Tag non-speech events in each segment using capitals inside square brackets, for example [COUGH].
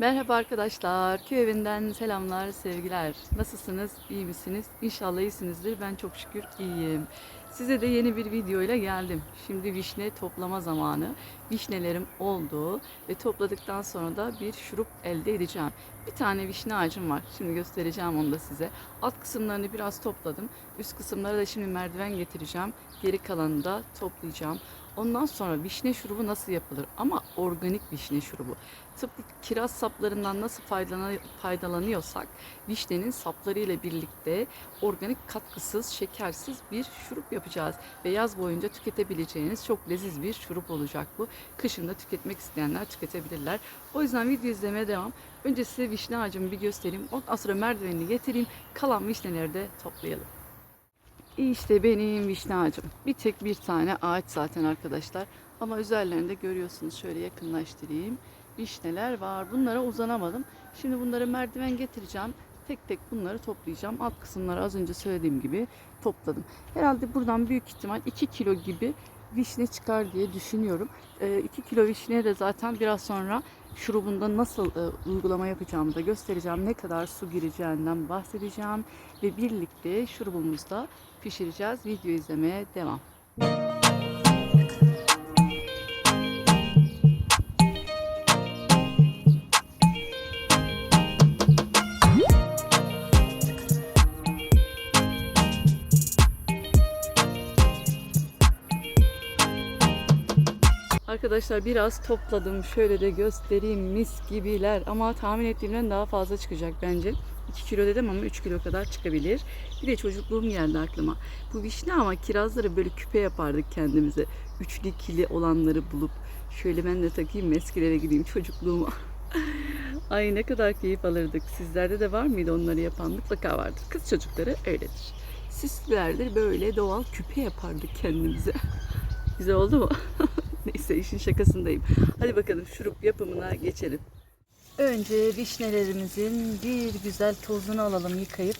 Merhaba arkadaşlar. Köy evinden selamlar, sevgiler. Nasılsınız? İyi misiniz? İnşallah iyisinizdir. Ben çok şükür iyiyim. Size de yeni bir video ile geldim. Şimdi vişne toplama zamanı. Vişnelerim oldu ve topladıktan sonra da bir şurup elde edeceğim. Bir tane vişne ağacım var. Şimdi göstereceğim onu da size. Alt kısımlarını biraz topladım. Üst kısımlara da şimdi merdiven getireceğim. Geri kalanını da toplayacağım. Ondan sonra vişne şurubu nasıl yapılır? Ama organik vişne şurubu. Tıpkı kiraz saplarından nasıl faydalanıyorsak vişnenin sapları ile birlikte organik katkısız, şekersiz bir şurup yapacağız. Ve yaz boyunca tüketebileceğiniz çok leziz bir şurup olacak bu. Kışın da tüketmek isteyenler tüketebilirler. O yüzden video izlemeye devam. Önce size vişne ağacımı bir göstereyim. Ondan sonra merdivenini getireyim. Kalan vişneleri de toplayalım. İşte benim vişne ağacım. Bir tek bir tane ağaç zaten arkadaşlar. Ama üzerlerinde görüyorsunuz. Şöyle yakınlaştırayım. Vişneler var. Bunlara uzanamadım. Şimdi bunları merdiven getireceğim. Tek tek bunları toplayacağım. Alt kısımları az önce söylediğim gibi topladım. Herhalde buradan büyük ihtimal 2 kilo gibi vişne çıkar diye düşünüyorum. 2 kilo vişneye de zaten biraz sonra şurubunda nasıl e, uygulama yapacağımı da göstereceğim. Ne kadar su gireceğinden bahsedeceğim. Ve birlikte şurubumuzda pişireceğiz. Video izlemeye devam. Arkadaşlar biraz topladım. Şöyle de göstereyim. Mis gibiler. Ama tahmin ettiğimden daha fazla çıkacak bence. 2 kilo dedim ama 3 kilo kadar çıkabilir. Bir de çocukluğum geldi aklıma. Bu vişne ama kirazları böyle küpe yapardık kendimize. Üçlü ikili olanları bulup şöyle ben de takayım eskilere gideyim çocukluğuma. [LAUGHS] Ay ne kadar keyif alırdık. Sizlerde de var mıydı onları yapan? Mutlaka vardır. Kız çocukları öyledir. Sizlerdir böyle doğal küpe yapardık kendimize. [LAUGHS] Güzel oldu mu? [LAUGHS] [LAUGHS] Neyse işin şakasındayım. Hadi bakalım şurup yapımına geçelim. Önce vişnelerimizin bir güzel tozunu alalım yıkayıp.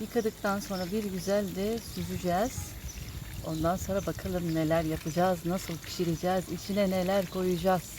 Yıkadıktan sonra bir güzel de süzeceğiz. Ondan sonra bakalım neler yapacağız, nasıl pişireceğiz, içine neler koyacağız.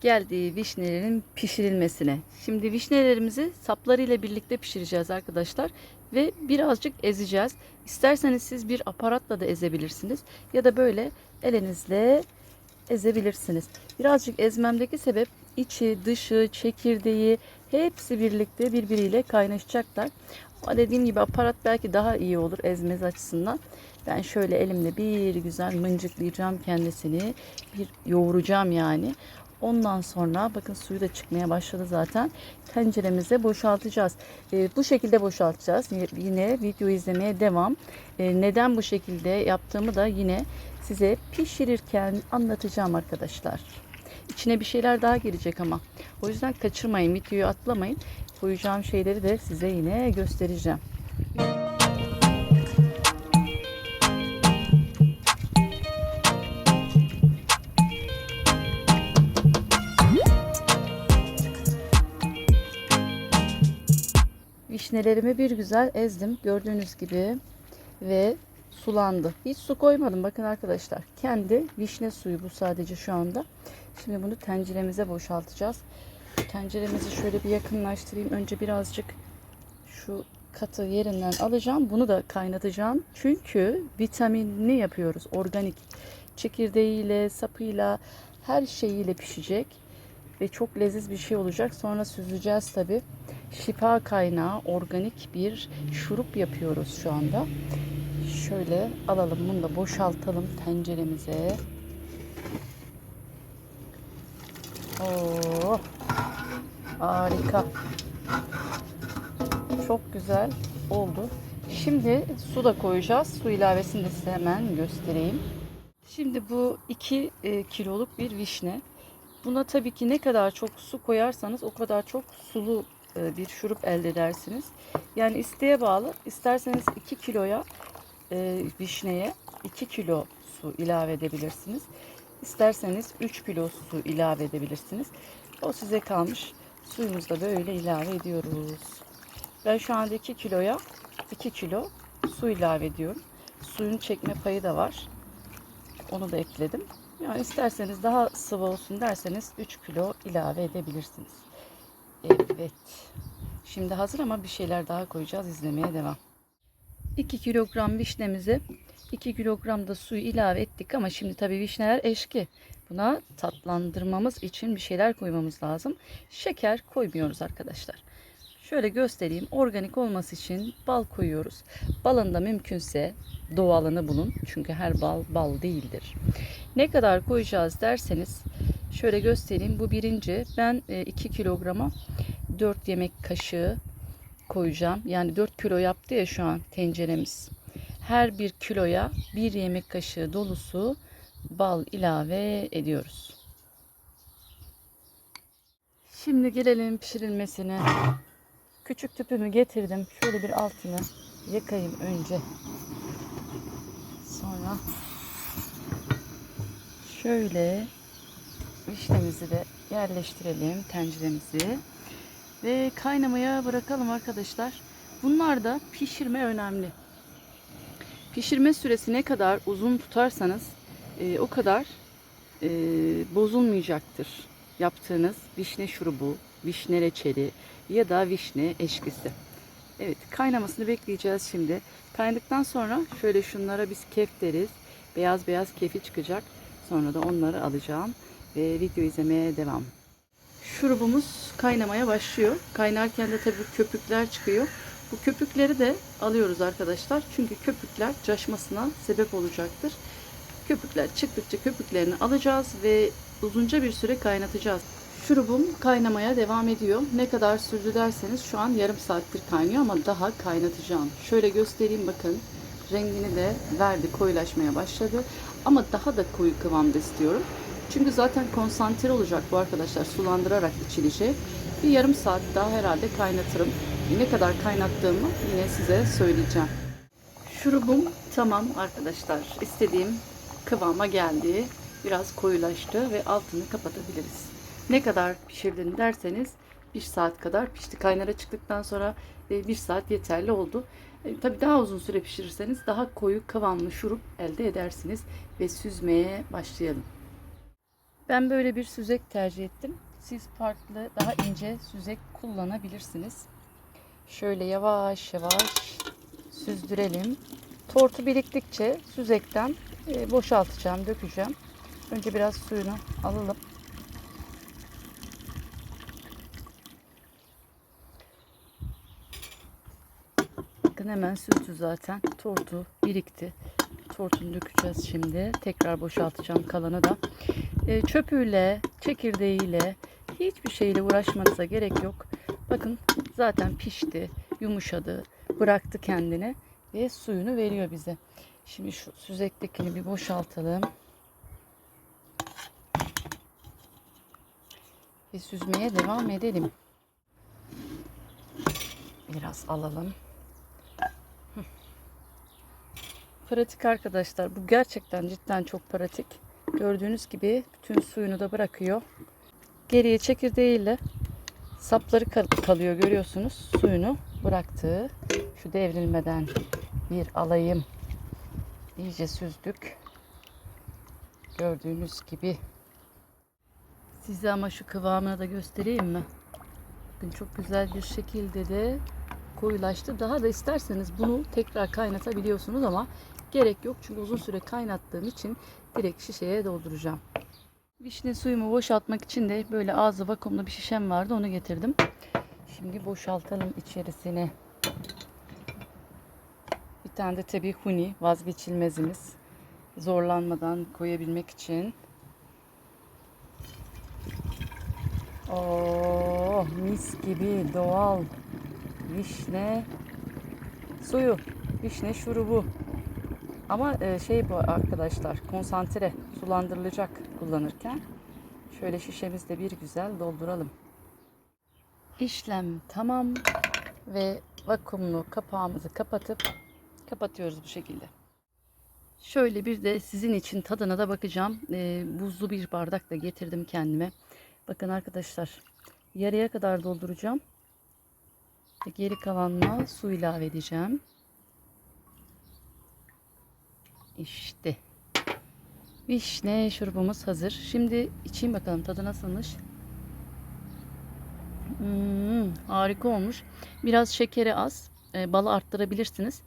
Geldi vişnelerin pişirilmesine. Şimdi vişnelerimizi saplarıyla birlikte pişireceğiz arkadaşlar ve birazcık ezeceğiz. İsterseniz siz bir aparatla da ezebilirsiniz ya da böyle elinizle ezebilirsiniz. Birazcık ezmemdeki sebep içi, dışı, çekirdeği hepsi birlikte birbiriyle kaynaşacaklar. Ama dediğim gibi aparat belki daha iyi olur ezmez açısından. Ben şöyle elimle bir güzel mıncıklayacağım kendisini. Bir yoğuracağım yani. Ondan sonra bakın suyu da çıkmaya başladı zaten. Tenceremize boşaltacağız. Ee, bu şekilde boşaltacağız. Yine video izlemeye devam. Ee, neden bu şekilde yaptığımı da yine size pişirirken anlatacağım arkadaşlar. İçine bir şeyler daha girecek ama. O yüzden kaçırmayın, videoyu atlamayın. Koyacağım şeyleri de size yine göstereceğim. Vişnelerimi bir güzel ezdim gördüğünüz gibi ve sulandı. Hiç su koymadım bakın arkadaşlar. Kendi vişne suyu bu sadece şu anda. Şimdi bunu tenceremize boşaltacağız. Tenceremizi şöyle bir yakınlaştırayım. Önce birazcık şu katı yerinden alacağım. Bunu da kaynatacağım. Çünkü vitaminli yapıyoruz. Organik. Çekirdeğiyle, sapıyla, her şeyiyle pişecek. Ve çok leziz bir şey olacak. Sonra süzeceğiz tabi. Şifa kaynağı organik bir şurup yapıyoruz şu anda. Şöyle alalım bunu da boşaltalım tenceremize. Oo, harika. Çok güzel oldu. Şimdi su da koyacağız. Su ilavesini de size hemen göstereyim. Şimdi bu 2 kiloluk bir vişne. Buna tabii ki ne kadar çok su koyarsanız o kadar çok sulu e, bir şurup elde edersiniz. Yani isteğe bağlı. İsterseniz 2 kiloya e, vişneye 2 kilo su ilave edebilirsiniz. İsterseniz 3 kilo su ilave edebilirsiniz. O size kalmış. Suyumuzu da böyle ilave ediyoruz. Ben şu anda 2 kiloya 2 kilo su ilave ediyorum. Suyun çekme payı da var. Onu da ekledim. Yani isterseniz daha sıvı olsun derseniz 3 kilo ilave edebilirsiniz. Evet. Şimdi hazır ama bir şeyler daha koyacağız. İzlemeye devam. 2 kilogram vişnemize 2 kilogram da suyu ilave ettik ama şimdi tabii vişneler eşki. Buna tatlandırmamız için bir şeyler koymamız lazım. Şeker koymuyoruz arkadaşlar. Şöyle göstereyim. Organik olması için bal koyuyoruz. Balın da mümkünse doğalını bulun. Çünkü her bal bal değildir. Ne kadar koyacağız derseniz şöyle göstereyim. Bu birinci. Ben 2 kilograma 4 yemek kaşığı koyacağım. Yani 4 kilo yaptı ya şu an tenceremiz. Her bir kiloya bir yemek kaşığı dolusu bal ilave ediyoruz. Şimdi gelelim pişirilmesine. Küçük tüpümü getirdim. Şöyle bir altını yakayım önce. Sonra şöyle vişnemizi de yerleştirelim tenceremizi ve kaynamaya bırakalım arkadaşlar. Bunlar da pişirme önemli. Pişirme süresi ne kadar uzun tutarsanız e, o kadar e, bozulmayacaktır. Yaptığınız vişne şurubu, vişne reçeli ya da vişne eşkisi. Evet kaynamasını bekleyeceğiz şimdi. Kaynadıktan sonra şöyle şunlara biz kef deriz. Beyaz beyaz kefi çıkacak. Sonra da onları alacağım ve video izlemeye devam. Şurubumuz kaynamaya başlıyor. Kaynarken de tabii köpükler çıkıyor. Bu köpükleri de alıyoruz arkadaşlar. Çünkü köpükler caşmasına sebep olacaktır. Köpükler çıktıkça köpüklerini alacağız ve uzunca bir süre kaynatacağız. Şurubum kaynamaya devam ediyor. Ne kadar sürdü derseniz şu an yarım saattir kaynıyor ama daha kaynatacağım. Şöyle göstereyim bakın. Rengini de verdi, koyulaşmaya başladı. Ama daha da koyu kıvamda istiyorum. Çünkü zaten konsantre olacak bu arkadaşlar sulandırarak içilecek. Bir yarım saat daha herhalde kaynatırım. Ne kadar kaynattığımı yine size söyleyeceğim. Şurubum tamam arkadaşlar. İstediğim kıvama geldi. Biraz koyulaştı ve altını kapatabiliriz. Ne kadar pişirdin derseniz bir saat kadar pişti. Kaynara çıktıktan sonra e, bir saat yeterli oldu. E, tabii daha uzun süre pişirirseniz daha koyu kıvamlı şurup elde edersiniz ve süzmeye başlayalım. Ben böyle bir süzek tercih ettim. Siz farklı daha ince süzek kullanabilirsiniz. Şöyle yavaş yavaş süzdürelim. Tortu biriktikçe süzekten e, boşaltacağım, dökeceğim. Önce biraz suyunu alalım. Bakın hemen süzdü zaten. Tortu birikti. Tortunu dökeceğiz şimdi. Tekrar boşaltacağım kalanı da. E, çöpüyle, çekirdeğiyle hiçbir şeyle uğraşmanıza gerek yok. Bakın zaten pişti, yumuşadı, bıraktı kendini ve suyunu veriyor bize. Şimdi şu süzektekini bir boşaltalım. Ve süzmeye devam edelim. Biraz alalım. Pratik arkadaşlar. Bu gerçekten cidden çok pratik. Gördüğünüz gibi bütün suyunu da bırakıyor. Geriye çekirdeğiyle sapları kalıyor görüyorsunuz. Suyunu bıraktığı. Şu devrilmeden bir alayım. İyice süzdük. Gördüğünüz gibi. Size ama şu kıvamını da göstereyim mi? Bakın çok güzel bir şekilde de koyulaştı. Daha da isterseniz bunu tekrar kaynatabiliyorsunuz ama gerek yok. Çünkü uzun süre kaynattığım için direkt şişeye dolduracağım. Vişne suyumu boşaltmak için de böyle ağzı vakumlu bir şişem vardı. Onu getirdim. Şimdi boşaltalım içerisine. Bir tane de tabii huni vazgeçilmezimiz. Zorlanmadan koyabilmek için. Oh mis gibi doğal vişne suyu, vişne şurubu. Ama e, şey bu arkadaşlar konsantre sulandırılacak kullanırken. Şöyle şişemizde bir güzel dolduralım. İşlem tamam ve vakumlu kapağımızı kapatıp kapatıyoruz bu şekilde. Şöyle bir de sizin için tadına da bakacağım. Ee, buzlu bir bardak da getirdim kendime. Bakın arkadaşlar yarıya kadar dolduracağım. Geri kalanına su ilave edeceğim. İşte. Vişne şurubumuz hazır. Şimdi içeyim bakalım tadı nasılmış. Hmm, harika olmuş. Biraz şekeri az. E, balı arttırabilirsiniz.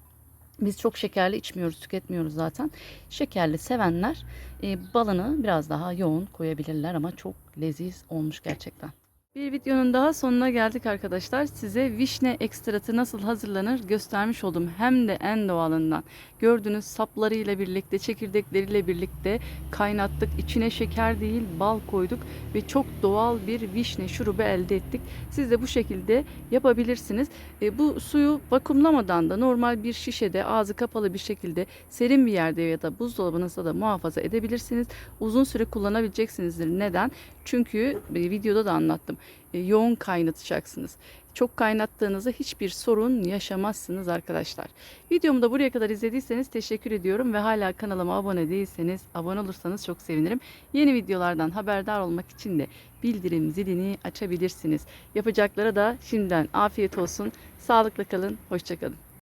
Biz çok şekerli içmiyoruz, tüketmiyoruz zaten. Şekerli sevenler e, balını biraz daha yoğun koyabilirler ama çok leziz olmuş gerçekten. Bir videonun daha sonuna geldik arkadaşlar. Size vişne ekstratı nasıl hazırlanır göstermiş oldum. Hem de en doğalından. Gördüğünüz saplarıyla birlikte, çekirdekleriyle birlikte kaynattık. İçine şeker değil bal koyduk ve çok doğal bir vişne şurubu elde ettik. Siz de bu şekilde yapabilirsiniz. E, bu suyu vakumlamadan da normal bir şişede ağzı kapalı bir şekilde serin bir yerde ya da buzdolabınızda da muhafaza edebilirsiniz. Uzun süre kullanabileceksinizdir. Neden? Çünkü videoda da anlattım. E, yoğun kaynatacaksınız. Çok kaynattığınızda hiçbir sorun yaşamazsınız arkadaşlar. Videomu da buraya kadar izlediyseniz teşekkür ediyorum ve hala kanalıma abone değilseniz abone olursanız çok sevinirim. Yeni videolardan haberdar olmak için de bildirim zilini açabilirsiniz. Yapacaklara da şimdiden afiyet olsun. Sağlıkla kalın, hoşçakalın.